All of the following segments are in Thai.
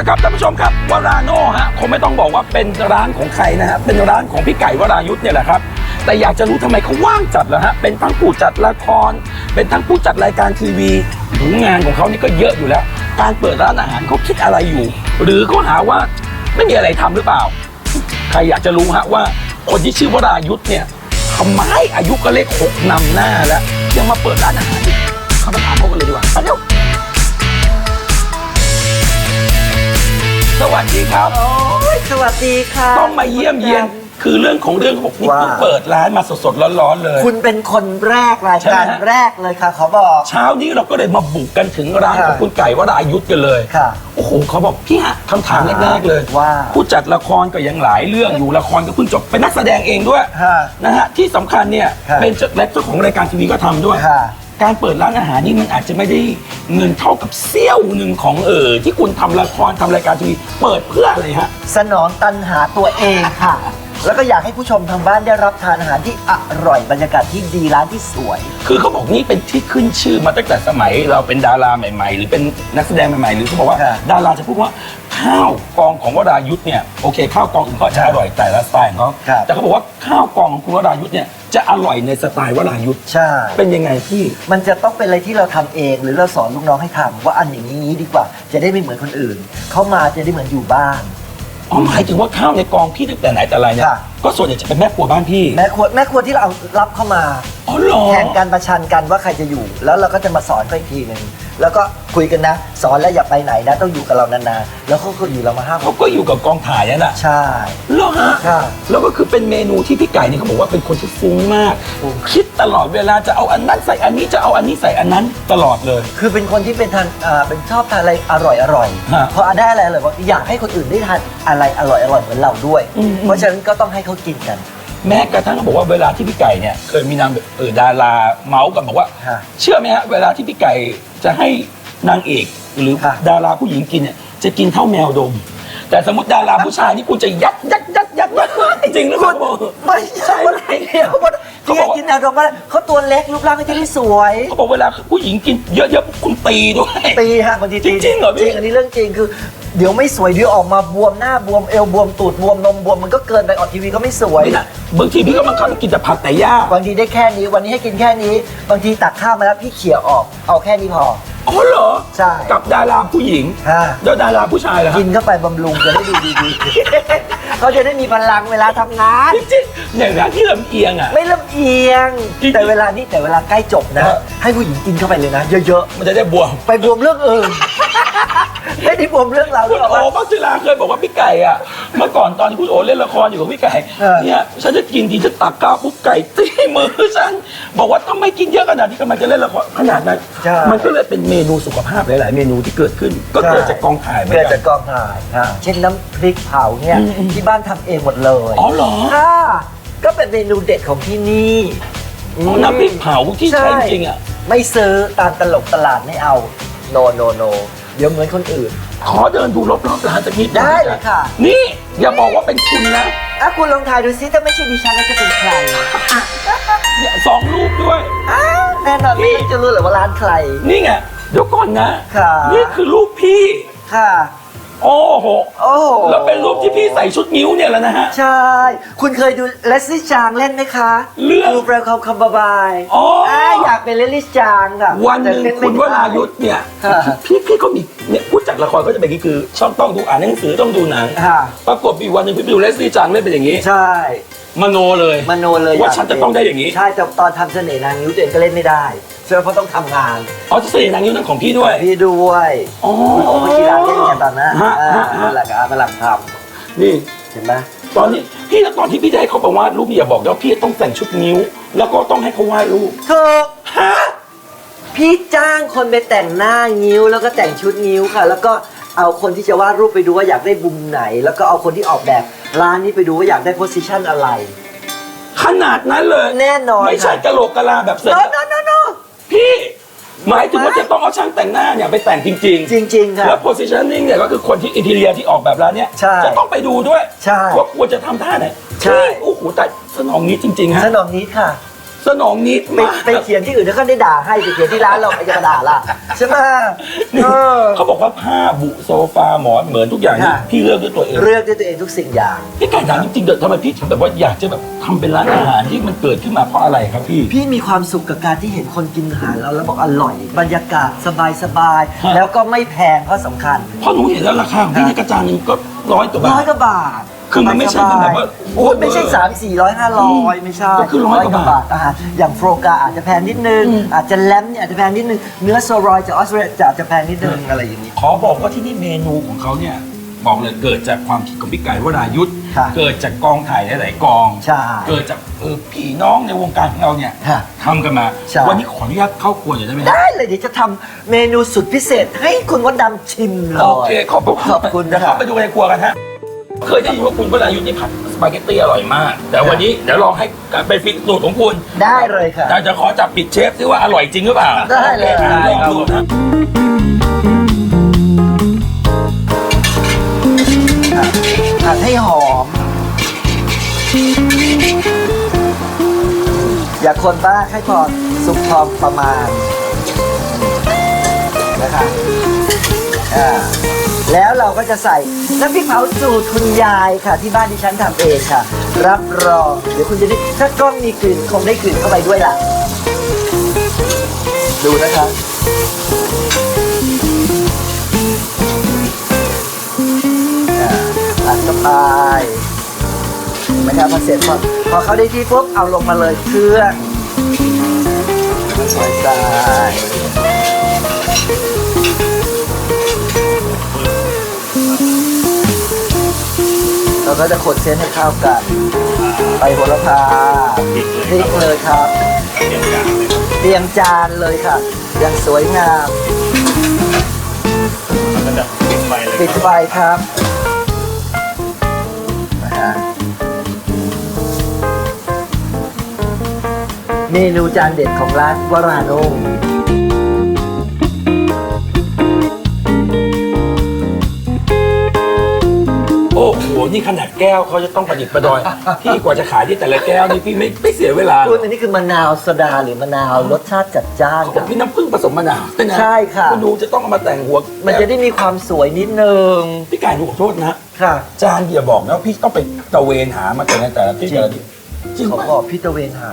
ละครับท่านผู้ชมครับวราโน่ฮะคงไม่ต้องบอกว่าเป็นร้านของใครนะฮะเป็นร้านของพี่ไก่วรายุทธ์เนี่ยแหละครับ แต่อยากจะรู้ทำไมเขาว่างจัดเหรอฮะเป็นทั้งผู้จัดละคร เป็นทั้งผู้จัดรายการทีวีหูงานของเขานี่ก็เยอะอยู่แล้ว การเปิดร้านอาหารเขาคิดอะไรอยู่ หรือเขาหาว่าไม่มีอะไรทำหรือเปล่า ใครอยากจะรู้ฮะว่าคนที่ชื่อวรายุทธ์เนี่ยทำไมอายุก็เลขหกนำหน้าแล้วยังมาเปิดร้านอาหารอีกเข้ามาถามเขากันเลยดีกว่าไปเร็ว สวัสดีครับโอ้ยสวัสดีค่ะต้องมาเยี่ยมเยียน คือเรื่องของเรื่องเขาบอกนี่ว่า เพิ่งเปิดร้านมาสดๆร้อนๆเลย คุณเป็นคนแรกรายใช่ไหมการฮะ แรกเลยค่ะเขาบอก เช้านี้เราก็เลยมาบุกกันถึงร้านค่ะของคุณไก่วรายุทธ์กันเลยค่ะโอ้โหเขาบอกพี่ฮะคำถามแรกๆเลยว่าผู้จัดละครก็ยังหลายเรื่องอยู่ละครก็เพิ่งจบเป็นนักแสดงเองด้วยค่ะนะฮะที่สำคัญเนี่ยค่ะเป็นเจ้าและเจ้าของรายการทีวีก็ทำด้วย ค่ะ การเปิดร้านอาหารนี่มันอาจจะไม่ได้เงินเท่ากับเซี่ยวหนึ่งของเออที่คุณทำละครทำรายการทีวีเปิดเพื่ออะไรฮะ สนองตันหาตัวเองค่ะ แล้วก็อยากให้ผู้ชมทางบ้านได้รับทานอาหารที่อร่อยบรรยากาศที่ดีร้านที่สวย คือเขาบอกนี่เป็นที่ขึ้นชื่อมาตั้งแต่สมัยเราเป็นดาราใหม่ ๆ หรือเป็นนักแสดงใหม่ๆ หรือเขาบอกว่า ค่ะ ดาราจะพูดว่าข้าวกองของวรายุทธ์เนี่ยโอเค ข้าวกองอื่นก็จะอร่อยแต่ละสไตล์ของเขาครับ แต่เขาบอกว่าข้าวกองของคุณวรายุทธ์เนี่ยจะอร่อยในสไตล์วรายุทธ์ใช่ เป็นยังไงพี่ มันจะต้องเป็นอะไรที่เราทำเอง หรือเราสอนลูกน้องให้ทำว่าอันอย่างนี้ดีกว่า จะได้ไม่เหมือนคนอื่น เขามาจะได้เหมือนอยู่บ้าน อ๋อหมายถึงว่าข้าวในกองพี่ตั้งแต่ไหนแต่ไรเนี่ยค่ะ ก็ส่วนใหญ่จะเป็นแม่ครัวบ้านพี่แม่ครัวแม่ครัวที่เราเอารับเข้ามา อ๋อเหรอ แข่งกันประชันกันว่าใครจะอยู่ แล้วเราก็จะมาสอนเขาอีกทีหนึ่ง แล้วก็คุยกันนะ สอนแล้วอย่าไปไหนนะ ต้องอยู่กับเรานานๆ แล้วเขาก็อยู่เรามาห้าเขาก็อยู่กับกองถ่ายนั่นแหละใช่ เหรอฮะค่ะ แล้วก็คือเป็นเมนูที่พี่ไก่เนี่ยเขาบอกว่าเป็นคนที่ฟุ้งมากฟุ้งคิดตลอดเวลาจะเอาอันนั้นใส่อันนี้จะเอาอันนี้ใส่อันนั้นตลอดเลย คือเป็นคนที่เป็นทานอ่าเป็นชอบทานอะไรอร่อยอร่อยฮะพอได้อะไรอร่อยบอกอยากให้คนอื่นได้ทานอะไรอร่อยอร่อยเหมือนเราด้วย อืม เพราะฉะนั้นก็ต้องให้เขากินกัน แม้กระทั่งเขาบอกว่าเวลาที่พี่ไก่เนี่ยเคยมีนางเออดาราเมาส์กันบอกว่า ฮะ เชื่อไหมฮะเวลาที่พี่ไก่ จะให้นางเอกหรือค่ะดาราผู้หญิงกินเนี่ยจะกินเท่าแมวดม แต่สมมติดาราผู้ชายนี่คุณจะยัดยัดยัดยัดยัดจริงหรือเปล่าไม่ใช่เดี๋ยวมันเขาที่บอกว่ากินแนวดมว่าเขาตัวเล็กรูปร่างก็จะได้สวยเขาบอกเวลาผู้หญิงกินเยอะๆคุณตีด้วยตีฮะบางทีตีจริงๆเหรอพี่จริงอันนี้เรื่องจริงคือ เดี๋ยวไม่สวยเดี๋ยวออกมาบวมหน้าบวมเอวบวมตูดบวมนมบวมมันก็เกินไปออกทีวีก็ไม่สวยไม่นะบางทีพี่ก็มันเข้าไปกินแต่ผักแต่ย่าบางทีได้แค่นี้วันนี้ให้กินแค่นี้ บางทีตักข้าวมาแล้วพี่เขี่ยออกเอาแค่นี้พอ อ๋อเหรอใช่กับดาราผู้หญิงฮะ แล้วดาราผู้ชายล่ะฮะ กินเข้าไปบำรุงจะได้ดูดีๆ เขาจะได้มีพลังเวลาทำงาน จริงๆอย่างร้านที่ลำเอียงอะ ไม่ลำเอียง จริงๆแต่เวลานี้แต่เวลาใกล้จบนะเออให้ผู้หญิงกินเข้าไปเลยนะ เยอะมันจะได้บวมๆ ไปบวมเรื่องอื่นไม่ได้บวมเรื่องเราหรคุอณกโอพักจิราเคยบอกว่าพี่ไก่อะ เมื่อก่อนตอนที่คุณโอเล่นละครอยู่กับพี่ไก่เออ เนี่ยฉันจะกินทีจะตักข้าวปุ๊บไก่ตีมือฉันบอกว่าทำไมกินเยอะขนาดนี้กำลังจะเล่นละครขนาดนั้นใช่มันก็เลยเป็นเมนูสุขภาพหลายๆ เมนูที่เกิดขึ้น ก็เกิดจากกองถ่ายเหมือนเกิดกัจาน กกองถ่ายฮะเช่นน้ำพริกเผาเนี่ยอืมอืมที่บ้านทำเองหมดเลยอ๋อเหรอค่ะก็เป็นเมนูเด็ดของที่นี่อ๋อน้ำพริกเผาที่ใช้จริงอะ ไม่ซื้อตามตลกตลาดไม่เอาโนโนโนเดี๋ยวเหมือนคนอื่น ขอเดินดูรอบๆร้านสักนิดหนึ่งได้เลยค่ะ นี่อย่าบอกว่าเป็นคุณนะอะคุณลองทายดูซิถ้าไม่ใช่ดิฉันแล้วจะเป็นใครเนี่ยสองรูปด้วย อ้าวแน่นอนไม่ต้องจะรู้เลยว่าร้านใคร นี่ไงเดี๋ยวก่อนนะ ค่ะ นี่คือรูปพี่ค่ะ โอ้โหโอ้โหแล้วเป็นรูปที่พี่ใส่ชุดนิ้วเนี่ยแหล้วนะฮะ ใช่ คุณเคยดูเลสลี่จางเล่นไหมคะเรื่องดูประคอมคัมบาบายอ๋ออ่าอยากเป็นเลสลี่จางอะวันหนึ่งแต่เล่คุณวไม่ได้รายุทธ์เนี่ยค่ะ พี่พี่ก็มีเนี่ยผู้จัดละครก็จะเป็นอย่างนี้คือช่องต้องดูอ่านหนังสือต้องดูหนังค่ะ ปรากฏมีวันหนึ่งพี่ไปดูเลสลี่จังเล่นเป็นอย่างนี้ ใช่ มโนเลย มโนเลยว่าอยกฉันจะต้องได้อย่างนี้ ใช่แต่ตอนทำเสน่ห์นางนิ้วตัวเองก็เล่นไม่ได้ เชื่อเพราะต้องทำงานอ๋อจะเสียนางนิ้วนั่นของพี่ด้วย พี่ด้วยอ๋อคุณโอ้กีฬาเล่นกันตอนนั้นฮะอ่าฮะฮะนั่นแหละก็กำลังทนี่ำเห็นไหมตอนนี้พี่ตอนที่พี่ได้เขาบอกว่าดรูปพี่อย่าบอกนะว่าพี่ต้องแต่งชุดนิ้ว แล้วก็ต้องให้เขาวาดรูปถูกฮะพี่จ้างคนไปแต่งหน้างิ้ว แล้วก็แต่งชุดงิ้วค่ะ แล้วก็เอาคนที่จะวาดรูปไปดูว่าอยากได้บุมไหน แล้วก็เอาคนที่ออกแบบร้านนี้ไปดูว่าอยากได้โพสิชันอะไร ขนาดนั้นเลยแน่นอนไม่ใช่ค่ะ กะโหลกกะลาแบบเสร็จโนโนโนโน พี่หมายถึงว่าจะต้องเอาช่างแต่งหน้าเนี่ยไปแต่งจริงจริงๆค่ะ แล้ว positioning เนี่ยก็คือคนที่อินทีเรียที่ออกแบบร้านเนี่ยใช่จะต้องไปดูด้วยใช่ว่าควรจะทำท่าไหนใช่โอ้โหแต่สนองนี้จริงๆฮะ สนองนี้ค่ะ สนองนิดไปมากไปเขียนที่อื่นแล้วก็ได้ด่าให้ไปเขียนที่ร้านเราใครจะมาด่าล่ะใช่ไหมนี่เออ เขาบอกว่าผ้าบุโซฟาหมอนเหมือนทุกอย่างนี่ค่ะ พี่เลือกด้วยตัวเองเลือกด้วยตัวเองทุกสิ่งอย่าง พี่ไก่ถามจริงๆเดี๋ยวทำไมพี่ถึงแบบว่าอยากจะแบบทำเป็นร้านอาหารที่มันเกิดขึ้นมาเพราะอะไรครับพี่ พี่มีความสุขกับการที่เห็นคนกินอาหารเราแล้วบอกอร่อย บรรยากาศสบายฮะๆแล้วก็ไม่แพงเพราะสำคัญ เพราะหนูเห็นแล้วราคาของพี่ในกระจานหนึงก็ร้อยกว่าบาร้อยทกว่าบาท คือมันไม่ใช่เป็นแบบว่าโอ้ยไม่ใช่สามสี่ร้อยห้าร้อยไม่ใช่ก็คือร้อยกว่าบาทอาหารอย่างโฟกาอาจจะแพงนิดนึงอืมอาจจะแลมเนี่ยอาจจะแพงนิดนึง เนื้อโซรอยจากออสเตรเลียจะอาจจะแพงนิดนึงอะไรอย่างนี้ ขอบอกว่าที่นี่เมนูของเขาเนี่ย บอกเลยเกิดจากความคิดของพี่ไก่วรายุทธ์ค่ะเกิดจากกองถ่ายหลาย ๆ กอง ใช่เกิดจากเออพี่น้องในวงการของเราเนี่ยค่ะทำกันมา ใช่ วันนี้ขออนุญาตเข้าครัวหน่อยได้ไหมครับ ได้เลยเดี๋ยวจะทำเมนูสุดพิเศษให้คุณมดดำชิมเลย โอเค ขอบพระคุณขอบคุณเดี๋ยวครัเข้าบไปดูในครัวกันฮะ เคยได้ยินว่าคุณวรายุทธ์นี่ผัดสปาเกตตี้อร่อยมาก แต่วันนี้เดี๋ยวลองให้เป็นฟิกสูตรของคุณได้เลยค่ะแต่จะขอจับปิดเชฟซิว่าอร่อยจริงหรือเปล่าได้เลยโอคได้ลองครับดูนะผัดให้หอม อย่าคนบ้ากให้พอสุกพอประมาณนะคะอ่า แล้วเราก็จะใส่น้ำพริกเผาสูตรคุณยายค่ะ ที่บ้านดิฉันทำเองค่ะ รับรองเดี๋ยวคุณจะได้ถ้ากล้องมีกลิ่นคงได้กลิ่นเข้าไปด้วยล่ะ ดูนะคะผัดเข้าไปนะครับพอเสร็จพอพอเขาได้ที่ปุ๊บเอาลงมาเลยเครื่องซอยทราย เราก็จะขดเส้นให้เข้ากัน ไปโหระพาพริกเลยครับเรียงจานเลยค่ะอย่างสวยงามก็จะปิดไฟเลยปิดไฟครับนะฮะเมนูจานเด็ดของร้านวราโน อ้โหนี่ขนาดแก้วเขาจะต้องประดิษฐ์ประดอย พี่กว่าจะขายที่แต่ละแก้วนี่พี่ไม่ไม่เสียเวลาคุณอันนี้คือมะนาวโซดาหรือมะนาวรสชาติจัดจ้านเขาบอกพี่น้ำผึ้งผสมมะนาวด้วยนะใช่ค่ะคุณดูจะต้องเอามาแต่งหัวมันจะได้มีความสวยนิดนึงพี่ไก่หนูขอโทษนะค่ะ จานอย่าบอกนะว่าพี่ต้องไปตระเวนหามาแต่ละแต่ละที่แต่ละที่จริงเขาปะบอกพี่ตะเวนหา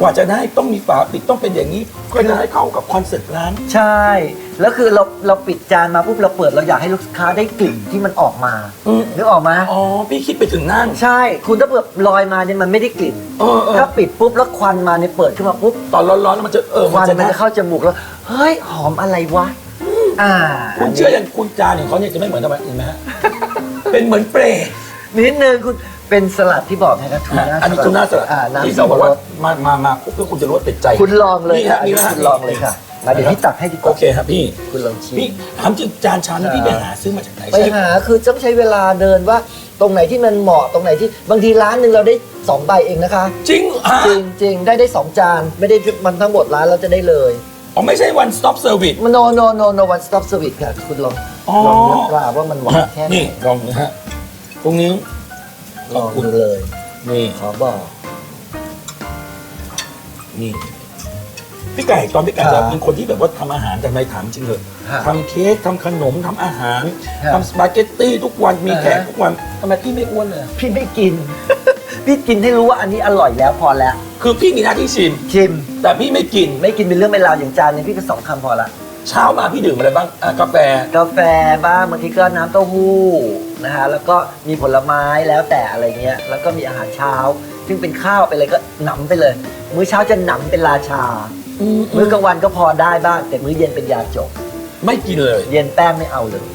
กว่าจะได้ต้องมีฝาปิดต้องเป็นอย่างนี้เพื่อจะให้เข้ากับคอนเซ็ปต์ร้าน ใช่ แล้วคือเราเราปิดจานมาปุ๊บเราเปิดเราอยากให้ลูกค้าได้กลิ่นที่มันออกมาอืม นึกออกไหมอ๋อพี่คิดไปถึงนั่น ใช่ คุณถ้าเปิดลอยมาเนี่ยมันไม่ได้กลิ่นเออเออ ถ้าปิดปุ๊บแล้วควันมาเนี่ยเปิดขึ้นมาปุ๊บตอนร้อนๆแล้วมันจะเออคมัวันนจะมันน่าจะเข้าจมูกแล้วเฮ้ยหอมอะไรวะอ่าคุณเชื่ออย่างคุณจานของเขาเนี่ยจะไม่เหมือนทำไมเห็นไหมฮะ เป็นเหมือนเปรย์นิดนึงคุณ เป็นสลัดที่บอกไงครับทูน่าอันนี้ทูน่าสลัดอ่าที่น้ำเราสับบอกปะรว่าดมามามาปุ๊บแล้วคุณจะรู้ว่าติดใจคุณลองเลยนี่ค่ะฮะนี่ฮะคุณลองเลยค่ะมาเดี๋ยวพี่ตักให้ดีกโอว่าเคครับพี่คุณลองชิมพี่ถามจริงจานชามนี้ครับพี่ไปหาซื้อมาจากไหนไปใช่หาคือต้องใช้เวลาเดินว่าตรงไหนที่มันเหมาะตรงไหนที่บางทีร้านหนึ่งเราได้สองใบเองนะคะ จริงฮะจริงจริงได้ได้สองจานไม่ได้มันทั้งหมดร้านเราจะได้เลยอ๋อไม่ใช่ one stop service มัน no no no no one stop service ค่ะคุณลองอ๋อลองเลือกว่าว่ามันหวานแค่ไหนนี่ลองนะฮะตรงนี้ ลองดูเลย นี่ขอบอก นี่พี่ไก่ตอนพี่ไก่ครัจะบเป็นคนที่แบบว่าทำอาหารแต่ไม่ถามจริงเลยครับทำเค้กทำขนมทำอาหารครับทำสปาเกตตี้ทุกวันมีอ่าฮะแขกทุกวันทำไมพี่ไม่อ้วนเลยอะพี่ไม่กิน พี่กินให้รู้ว่าอันนี้อร่อยแล้วพอแล้ว คือพี่มีหน้าที่ชิมชิม แต่พี่ไม่กินไม่กินเป็นเรื่องเป็นราวอย่างจานนึงพี่ก็สองคำพอละ เช้ามาพี่ดื่มอะไรบ้างอะกาแฟ กาแฟบ้างบางทีก็น้ำเต้าหู้นะฮะแล้วก็มีผลไม้แล้วแต่อะไรเงี้ยแล้วก็มีอาหารเช้า ซึ่งเป็นข้าวไปเลยก็หนำไปเลย มื้อเช้าจะหนำเป็นราชา มื้อกลางวันก็พอได้บ้างแต่มื้อเย็นเป็นยาจบ ไม่กินเลย เย็นแป้งไม่เอาเลย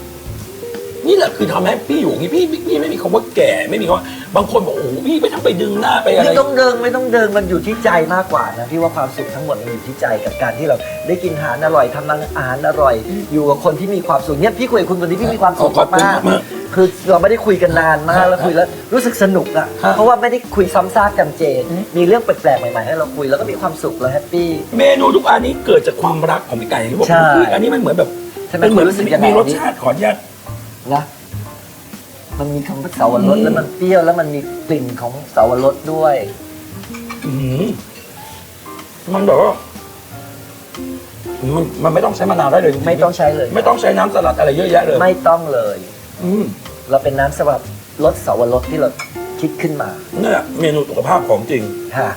นี่แหละคือทำให้พี่อยู่อย่างนี้พี่พี่พี่ไม่มีคำว่าแก่ไม่มีคำว่าบางคนบอกโอ้โหพี่ไปทำไปดึงหน้าไปอะไรไม่ต้องเดินไม่ต้องเดินมันอยู่ที่ใจมากกว่านะพี่ว่าความสุขทั้งหมดมันอยู่ที่ใจกับการที่เราได้กินอาหารอร่อยทำอาหารอร่อย อยู่กับคนที่มีความสุขเนี่ยพี่คุยกับคุณคนนี้พี่มีความสุขขอบคุณมากมากๆคือเราไม่ได้คุยกันนานมากแล้วคุยแล้วรู้สึกสนุกอะฮะเพราะว่าไม่ได้คุยซ้ำซากจำเจอืมมีเรื่องแปลกๆใหม่ๆให้เราคุยแล้วก็มีความสุขแล้วแฮปปี้เมนูทุกอันนี้เกิดจากความรักของพี่ไก่ที่บอกใช่พี่อันนี้มันเหมือนแบบใช่ไหมเป็นเหมือนคุณรู้สึกยังไงมีรสชาติขออนุญาต นะมันมีคำว่าเสาวรสอืมแล้วมันเปรี้ยวแล้วมันมีกลิ่นของเสาวรสด้วย อื้อหือมันแบบว่ามันมันไม่ต้องใช้มะนาวได้เลยจริงๆไม่ต้องใช้เลย ไม่ต้องใช้น้ำสลัดอะไรเยอะแยะเลยไม่ต้องเลย อืมเราเป็นน้ำสำหรับลดเสาวรสที่เราคิดขึ้นมาเนี่ยเมนูสุขภาพของจริงค่ะ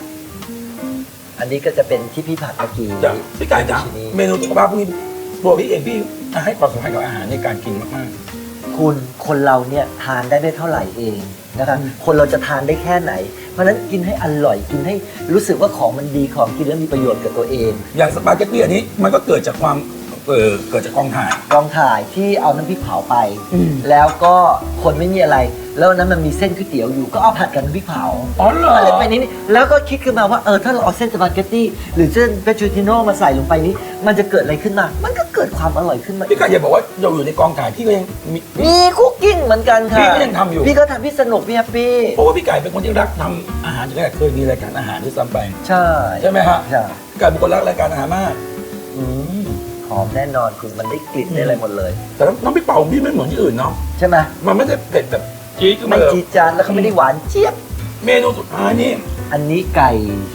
อันนี้ก็จะเป็นที่พี่ผัดเมื่อกี้อย่างพี่ไก่จ๋าชิ้นนี้เมนูสุขภาพพวกนี้ตัวพี่เองพี่ให้ความสำคัญกับอาหารในการกินมาก คุณคนเราเนี่ยทานได้ไม่เท่าไหร่เองนะคะอืมคนเราจะทานได้แค่ไหน เพราะฉะนั้นกินให้อร่อยกินให้รู้สึกว่าของมันดีของกินแล้วมีประโยชน์กับตัวเองๆอย่างสปาเกตตี้อันนี้มันก็เกิดจากความเออเกิดจากกองถ่ายกองถ่ายที่เอาน้ำพริกเผาไปอืมแล้วก็คนไม่มีอะไร แล้วนั้นมันมีเส้นก๋วยเตี๋ยวอยู่ก็เอาผัดกับน้ำพริกเผาอ๋อเหรออะไรไปนี้นี่แล้วก็คิดขึ้นมาว่าเออถ้าเราเอาเส้นสปาเกตตี้หรือเส้นเฟจูติโน่มาใส่ลงไปนี้ มันจะเกิดอะไรขึ้นมา มันก็เกิดความอร่อยขึ้นมาพี่ไก่อย่าบอกว่าเราอยู่ในกองถ่ายพี่ก็ยังมี มีคุกกิ้งเหมือนกันค่ะพี่ก็ยังทำอยู่ พี่ก็ทำพี่สนุกพี่แฮปปี้เพราะว่าพี่ไก่เป็นคนที่รักทำอาหารตั้งแต่เคยมีรายการอาหารด้วยซ้ำไป ใช่ใช่ไหมฮะใช่พี่ไก่เป็นคนรักรายการอาหารมาก อืมหอมแน่นอนคุณมันได้กลิ่นได้อะไรหมดเลยแต่น้ำพริกเป่าของพี่ไม่เหมือนที่อื่นเนาะ ใช่ไหมมันไม่ได้เผ็ดแบบ จี๊ดขึ้นไม่มาเลยจีดจานแล้วก็ไม่ได้หวานเจี๊ยบ เมนูสุดท้ายนี่อันนี้ไก่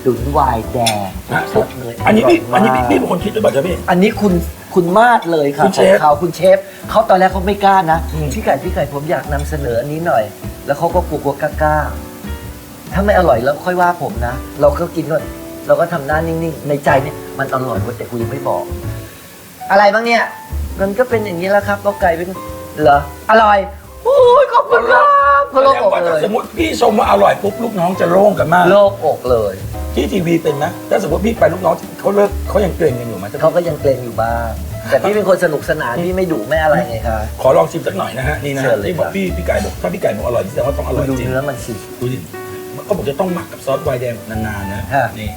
ตุ๋นวายแดงนะสดเลยอันนี้พี่ร่ยอันนี้พี่มากพี่เป็นคนคิดด้วยป่ะจ๊ะพี่ อันนี้คุณคุณมาดเลยค่ะคุณเชฟของเขาคุณเชฟเขาตอนแรกเขาไม่กล้านะอืม พี่ไก่พี่ไก่ผมอยากนำเสนออันนี้หน่อย แล้วเขาก็กลัวกลัวกล้าๆถ้าไม่อร่อยแล้วค่อยว่าผมนะ เราก็กินด้วยเราก็ทำหน้านิ่งๆในใจเนี่ยมันอร่อยเว้ยแต่กูยังไม่บอก อะไรบ้างเนี่ย มันก็เป็นอย่างนี้แหล้วครับก็ไก่เป็นเหรออร่อย โอ้ยขอบคุณครับก็โล่งอกว่าเลถ้ายสมมติพี่ชมว่าอร่อยปุ๊บลูกน้องจะโล่งกันมาก โล่งอกเลย ที่ทีวีเป็นไหมถ้าสมมติพี่ไปลูกน้องเขาเลิกเขายังเกรงกันอยู่ไหมเขาก็ยังเกรงอยู่บ้าง แต่พี่เป็นคนสนุกสนานพี่ไม่ดุไม่อะไรไงคะ ขอลองชิมสักหน่อยนะฮะนี่นะเชิฮะญเลยที่บอกครับ พี่พี่ไก่บอกถ้าพี่ไก่บอกอร่อยแสดงว่าต้องอร่อยดูจริงเนื้อมันสิ ดูดิเขาบอกจะต้องหมักกับซอสไวน์แดงนานๆนะฮะ นี่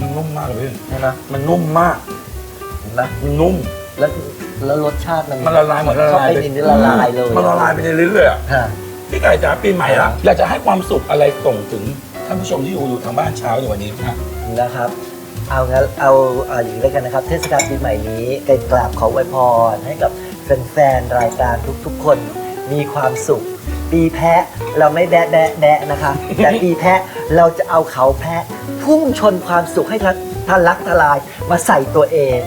มันนุ่มมากเลยพี่ใช่ไหมมันนุ่มมากเห็นไหมมันนุ่มแล้ว แล้วรสชาติมันมันละลายหมดละเข้าลายไปในนี้ละลายเลยมันละลายไปในลิ้นเลยอะฮะพี่ไก่จ๋าปีใหม่ครัละบอยากจะให้ความสุขอะไรส่งถึงท่านผู้ชมที่อยู่อยู่ทางบ้านเช้าในวันนี้ครับนะครับ เอางั้นเอาเอาอย่างนี้แล้วกันนะครับ เทศกาลปีใหม่นี้ไก่กราบขออวยพรให้กับแฟนๆรายการทุกๆ คนมีความสุข ปีแพะเราไม่แบะแบะแบะนะคะ แต่ปีแพะเราจะเอาเขาแพะ พุ่งชนความสุขให้ทันทะลักทลายมาใส่ตัวเอง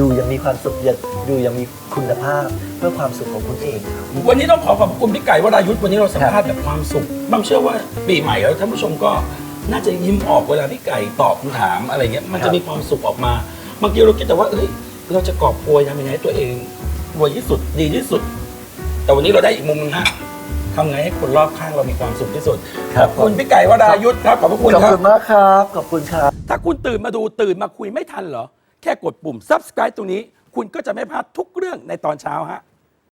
ดูยังมีความสุขยังดูยังมีคุณภาพเพื่อความสุขของคุณเองครับ วันนี้ต้องขอขอบคุณพี่ไก่วรายุทธ์วันนี้เราสัมภาษณ์แบบความสุขบางเชื่อว่าปีใหม่แล้วท่านผู้ชมก็น่าจะยิ้มออกเวลาพี่ไก่ตอบคำถามอะไรเงี้ยมันครัจะบมีความสุขออกมาบางทีเราคิดแต่ว่าเอ้ยเราจะกอบโกยทำยังไงให้ตัวเองรวยที่สุดดีที่สุด แต่วันนี้เราได้อีกมุมนึงฮะทำไงให้คนรอบข้างเรามีความสุขที่สุดขอบคุณพี่ไก่วรายุทธ์ครับขอบพระคุณขอบครับ คุณมากครับ ขอบคุณครับ ถ้าคุณตื่นมาดูตื่นมาคุยไม่ทันเหรอ แค่กดปุ่ม subscribe ตรงนี้ คุณก็จะไม่พลาดทุกเรื่องในตอนเช้าฮะ